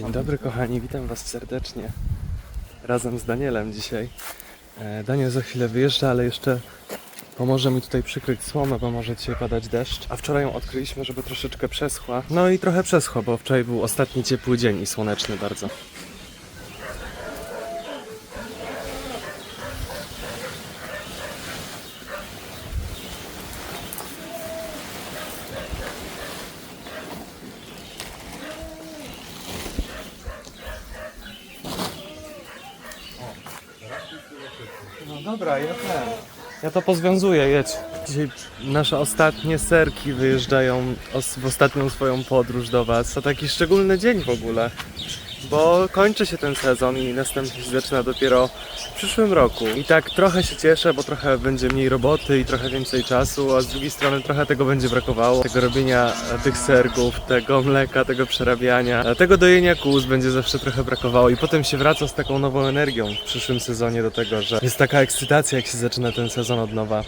Dzień dobry kochani, witam was serdecznie. Razem z Danielem dzisiaj. E, Daniel za chwilę wyjeżdża, ale jeszcze pomoże mi tutaj przykryć słomę, bo może dzisiaj padać deszcz. A wczoraj ją odkryliśmy, żeby troszeczkę przeschła. No i trochę przeschła, bo wczoraj był ostatni ciepły dzień i słoneczny bardzo. No dobra, ja ten. Ja to pozwiązuję, jedź. Dzisiaj nasze ostatnie serki wyjeżdżają w ostatnią swoją podróż do Was. To taki szczególny dzień w ogóle, bo kończy się ten sezon i następny się zaczyna dopiero w przyszłym roku. I tak trochę się cieszę, bo trochę będzie mniej roboty i trochę więcej czasu, a z drugiej strony trochę tego będzie brakowało. Tego robienia e, tych serków, tego mleka, tego przerabiania, e, tego dojenia kóz będzie zawsze trochę brakowało i potem się wraca z taką nową energią w przyszłym sezonie do tego, że jest taka ekscytacja, jak się zaczyna ten sezon od nowa.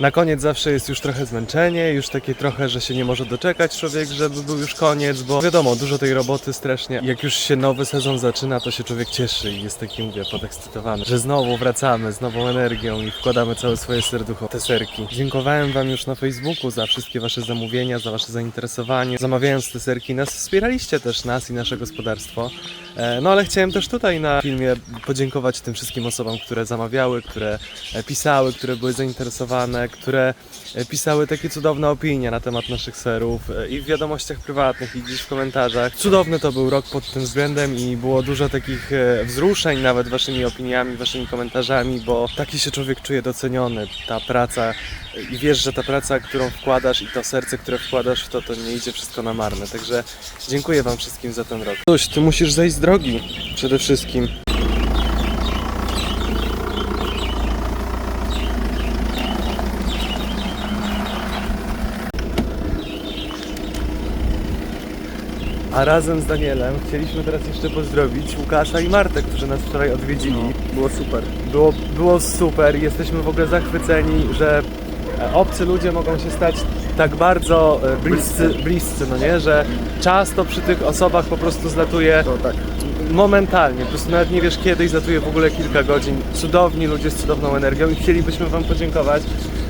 Na koniec zawsze jest już trochę zmęczenie, już takie trochę, że się nie może doczekać człowiek, żeby był już koniec, bo wiadomo, dużo tej roboty strasznie. Jak już się nowy sezon zaczyna, to się człowiek cieszy i jest taki, mówię, podekscytowany, że znowu wracamy z nową energią i wkładamy całe swoje serducho te serki. Dziękowałem Wam już na Facebooku za wszystkie Wasze zamówienia, za Wasze zainteresowanie. Zamawiając te serki nas, wspieraliście też nas i nasze gospodarstwo. E, No ale chciałem też tutaj na filmie podziękować tym wszystkim osobom, które zamawiały, które e, pisały, które były zainteresowane, które e, pisały takie cudowne opinie na temat naszych serów i w wiadomościach prywatnych i gdzieś w komentarzach. Cudowny to był rok pod tym względem i było dużo takich wzruszeń nawet waszymi opiniami, waszymi komentarzami, bo taki się człowiek czuje doceniony. Ta praca i wiesz, że ta praca, którą wkładasz i to serce, które wkładasz w to, to nie idzie wszystko na marne. Także dziękuję wam wszystkim za ten rok. Tuś, ty musisz zejść z drogi przede wszystkim. A razem z Danielem chcieliśmy teraz jeszcze pozdrowić Łukasza i Martę, którzy nas wczoraj odwiedzili. Było super. Było, było super, jesteśmy w ogóle zachwyceni, że e, obcy ludzie mogą się stać tak bardzo e, bliscy, bliscy, no nie, że czas to przy tych osobach po prostu zlatuje To tak. Momentalnie, po prostu nawet nie wiesz kiedy i zlatuje w ogóle kilka godzin. Cudowni ludzie z cudowną energią i chcielibyśmy Wam podziękować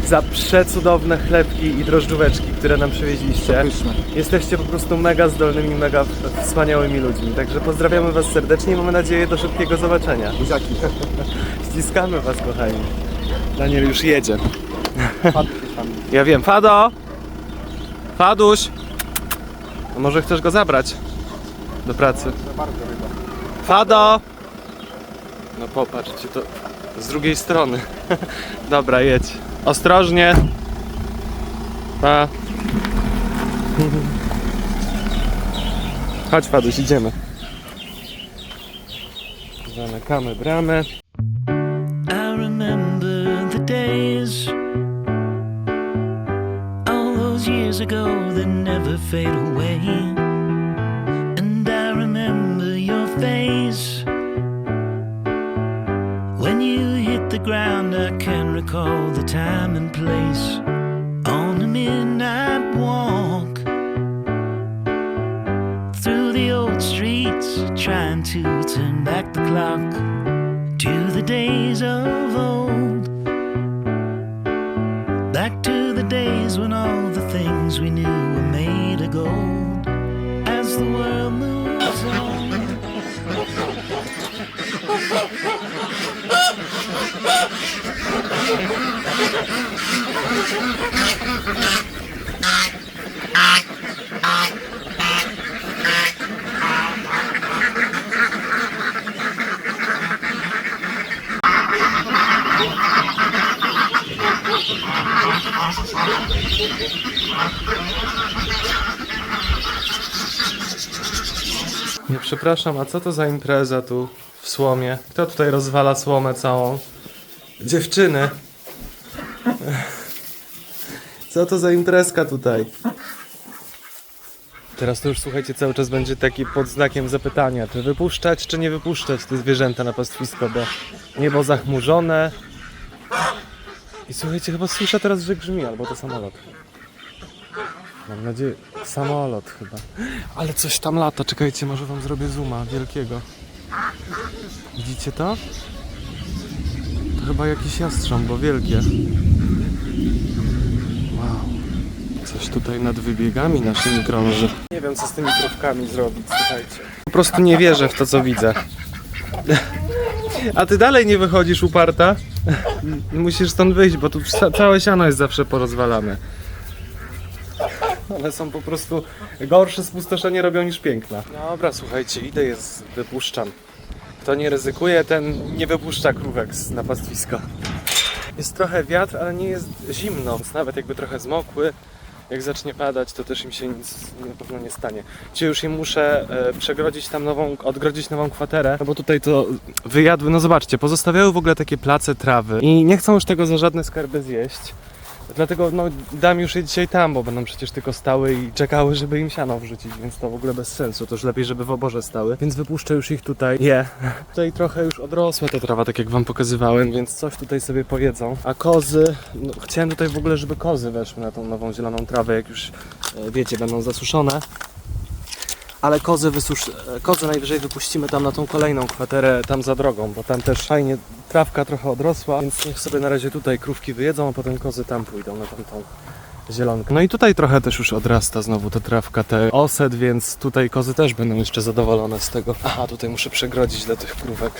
za przecudowne chlebki i drożdżóweczki, które nam przywieźliście. Pyszne. Jesteście po prostu mega zdolnymi, mega wspaniałymi ludźmi, także pozdrawiamy Was serdecznie i mamy nadzieję do szybkiego zobaczenia. Buziaki. Ściskamy Was, kochani. Daniel już jedzie. Ja wiem. Fado! Faduś! A może chcesz go zabrać do pracy? Bardzo chyba. Fado! No popatrzcie, to z drugiej strony. Dobra, jedź. Ostrożnie. Pa. Chodź Faduś, idziemy. Zamykamy bramę. I remember the days all those years ago that never fade away. The ground. I can recall the time and place on a midnight walk through the old streets, trying to turn back the clock to the days of old. Back to the days when all Nie przepraszam, a co to za impreza tu w słomie? Kto tutaj rozwala słomę całą? Dziewczyny. Co to za imprezka tutaj? Teraz to już słuchajcie, cały czas będzie taki pod znakiem zapytania, czy wypuszczać, czy nie wypuszczać te zwierzęta na pastwisko, bo niebo zachmurzone. I słuchajcie, chyba słyszę teraz, że grzmi, albo to samolot. Mam nadzieję, samolot chyba. Ale coś tam lata, czekajcie, może wam zrobię zooma wielkiego. Widzicie to? To chyba jakiś jastrząb, bo wielkie. Coś tutaj nad wybiegami naszymi krąży. Nie wiem, co z tymi krówkami zrobić, słuchajcie. Po prostu nie wierzę w to, co widzę. A ty dalej nie wychodzisz uparta? Musisz stąd wyjść, bo tu ca- całe siano jest zawsze porozwalane. One są po prostu gorsze spustoszenie robią niż piękna. Dobra, słuchajcie, idę jest wypuszczam. Kto nie ryzykuje, ten nie wypuszcza krówek z na pastwisko. Jest trochę wiatr, ale nie jest zimno, więc nawet jakby trochę zmokły, jak zacznie padać, to też im się nic na pewno nie stanie. Dzisiaj już im muszę e, przegrodzić tam nową, odgrodzić nową kwaterę, no bo tutaj to wyjadły, no zobaczcie, pozostawiały w ogóle takie place trawy i nie chcą już tego za żadne skarby zjeść. Dlatego no, dam już je dzisiaj tam, bo będą przecież tylko stały i czekały, żeby im siano wrzucić, więc to w ogóle bez sensu. To już lepiej, żeby w oborze stały. Więc wypuszczę już ich tutaj. Je. Tutaj trochę już odrosła ta trawa, tak jak wam pokazywałem, więc coś tutaj sobie pojedzą. A kozy, no, chciałem tutaj w ogóle, żeby kozy weszły na tą nową zieloną trawę, jak już e, wiecie, będą zasuszone. Ale kozy, wysusz... kozy najwyżej wypuścimy tam na tą kolejną kwaterę, tam za drogą, bo tam też fajnie trawka trochę odrosła, więc niech sobie na razie tutaj krówki wyjedzą, a potem kozy tam pójdą na tamtą zielonkę. No i tutaj trochę też już odrasta znowu ta trawka, te osad, więc tutaj kozy też będą jeszcze zadowolone z tego. Aha, tutaj muszę przegrodzić dla tych krówek.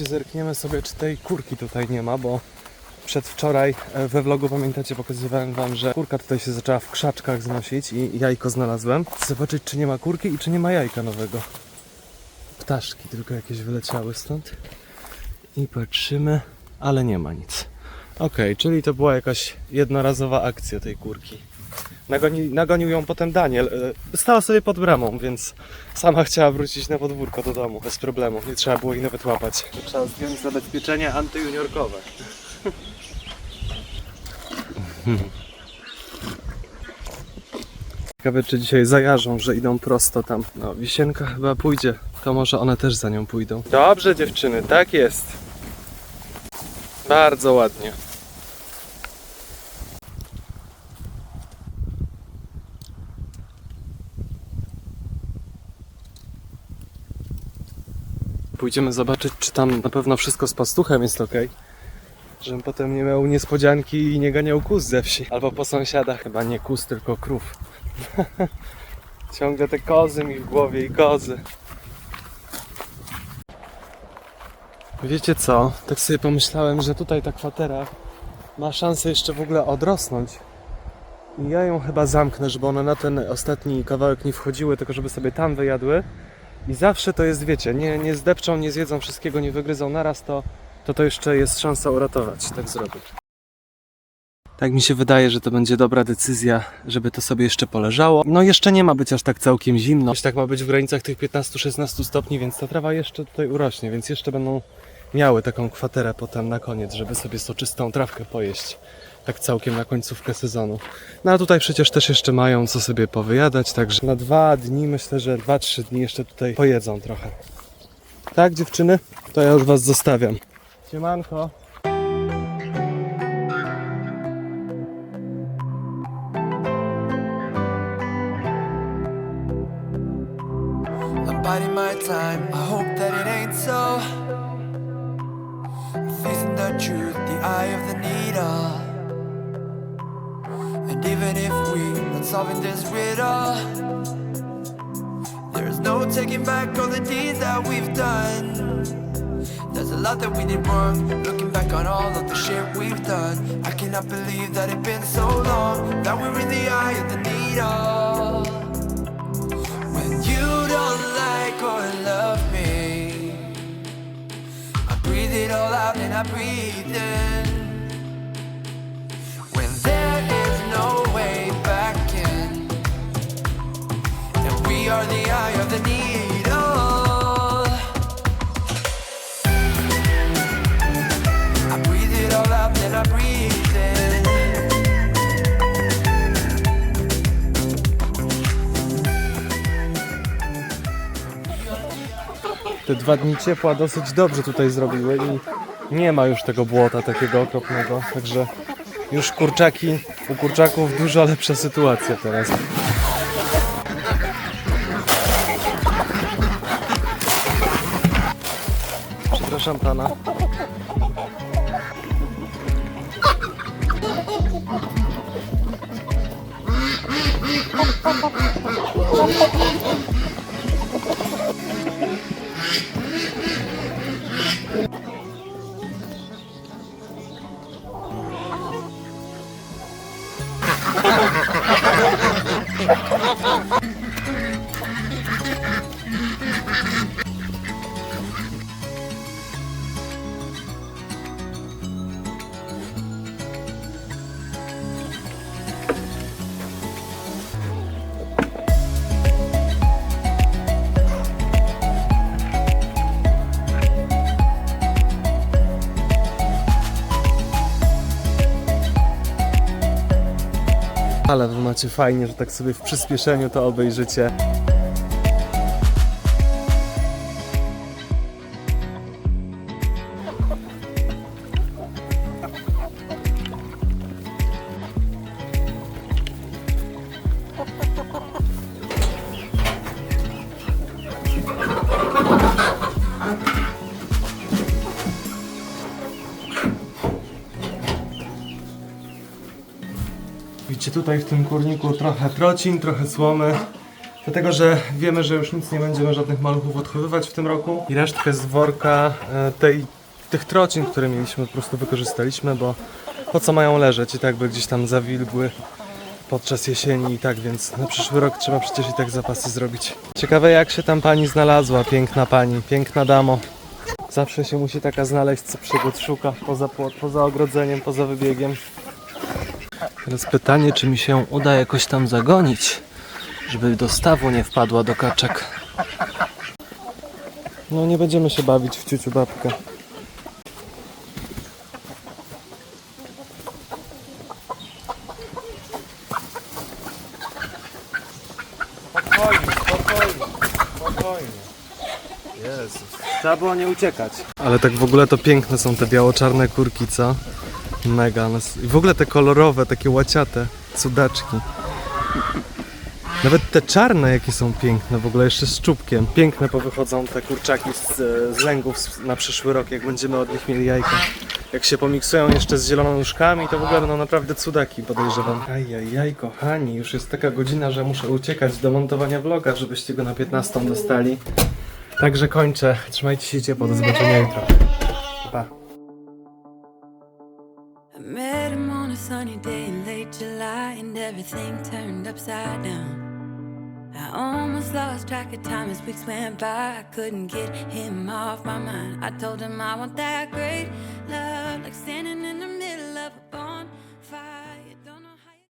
Chodźcie, zerkniemy sobie, czy tej kurki tutaj nie ma, bo przedwczoraj e, we vlogu, pamiętacie, pokazywałem wam, że kurka tutaj się zaczęła w krzaczkach znosić i jajko znalazłem. Zobaczyć, czy nie ma kurki i czy nie ma jajka nowego. Ptaszki tylko jakieś wyleciały stąd. I patrzymy, ale nie ma nic. Okej, czyli to była jakaś jednorazowa akcja tej kurki. Nagoni, nagonił ją potem Daniel. E, Stała sobie pod bramą, więc sama chciała wrócić na podwórko do domu bez problemu. Nie trzeba było jej nawet łapać. Trzeba zdjąć zabezpieczenie antyjuniorkowe. Ciekawe, czy dzisiaj zajarzą, że idą prosto tam. No, wisienka chyba pójdzie. To może one też za nią pójdą. Dobrze, dziewczyny, tak jest. Bardzo ładnie. Pójdziemy zobaczyć, czy tam na pewno wszystko z pastuchem jest ok. Żebym potem nie miał niespodzianki i nie ganiał kóz ze wsi. Albo po sąsiadach. Chyba nie kóz, tylko krów. Ciągle te kozy mi w głowie i kozy. Wiecie co? Tak sobie pomyślałem, że tutaj ta kwatera ma szansę jeszcze w ogóle odrosnąć. I ja ją chyba zamknę, żeby one na ten ostatni kawałek nie wchodziły, tylko żeby sobie tam wyjadły. I zawsze to jest, wiecie, nie, nie zdepczą, nie zjedzą wszystkiego, nie wygryzą naraz, to to, to jeszcze jest szansa uratować. Tak zrobię. Tak mi się wydaje, że to będzie dobra decyzja, żeby to sobie jeszcze poleżało. No jeszcze nie ma być aż tak całkiem zimno. Już tak ma być w granicach tych 15-16 stopni, więc ta trawa jeszcze tutaj urośnie, więc jeszcze będą miały taką kwaterę potem na koniec, żeby sobie soczystą trawkę pojeść. Tak całkiem na końcówkę sezonu. No a tutaj przecież też jeszcze mają co sobie powyjadać, także na dwa dni, myślę, że dwa, trzy dni jeszcze tutaj pojedzą trochę. Tak, dziewczyny? To ja już was zostawiam. Siemanko. Even if we not solving this riddle, there is no taking back all the deeds that we've done. There's a lot that we did wrong. Looking back on all of the shit we've done, I cannot believe that it's been so long that we're in the eye of the needle. When you don't like or love me, I breathe it all out and I breathe in. Te dwa dni ciepła dosyć dobrze tutaj zrobiły i nie ma już tego błota takiego okropnego, także już kurczaki, u kurczaków dużo lepsza sytuacja teraz. Przepraszam pana. Macie fajnie, że tak sobie w przyspieszeniu to obejrzycie. Widzicie tutaj w tym kurniku trochę trocin, trochę słomy. Dlatego, że wiemy, że już nic nie będziemy żadnych maluchów odchowywać w tym roku. I resztkę z worka e, tej, tych trocin, które mieliśmy, po prostu wykorzystaliśmy, bo po co mają leżeć i tak by gdzieś tam zawilgły podczas jesieni i tak, więc na przyszły rok trzeba przecież i tak zapasy zrobić. Ciekawe jak się tam pani znalazła, piękna pani, piękna damo. Zawsze się musi taka znaleźć, co przygód szuka poza, poza ogrodzeniem, poza wybiegiem. Teraz pytanie, czy mi się uda jakoś tam zagonić, żeby do stawu nie wpadła do kaczek. No nie będziemy się bawić w ciuciu babkę. Spokojnie, spokojnie, spokojnie. Jezus. Trzeba było nie uciekać. Ale tak w ogóle to piękne są te biało-czarne kurki, co? Mega. s- I w ogóle te kolorowe, takie łaciate cudaczki. Nawet te czarne jakie są piękne, w ogóle jeszcze z czubkiem. Piękne powychodzą te kurczaki z, z lęgów na przyszły rok, jak będziemy od nich mieli jajka. Jak się pomiksują jeszcze z zielononuszkami, to w ogóle będą naprawdę cudaki, podejrzewam. Ajajaj, kochani, już jest taka godzina, że muszę uciekać do montowania vloga, żebyście go na 15 dostali. Także kończę. Trzymajcie się ciepło, do zobaczenia jutro. Sunny day in late July, and everything turned upside down. I almost lost track of time as weeks went by. I couldn't get him off my mind. I told him I want that great love, like standing in the middle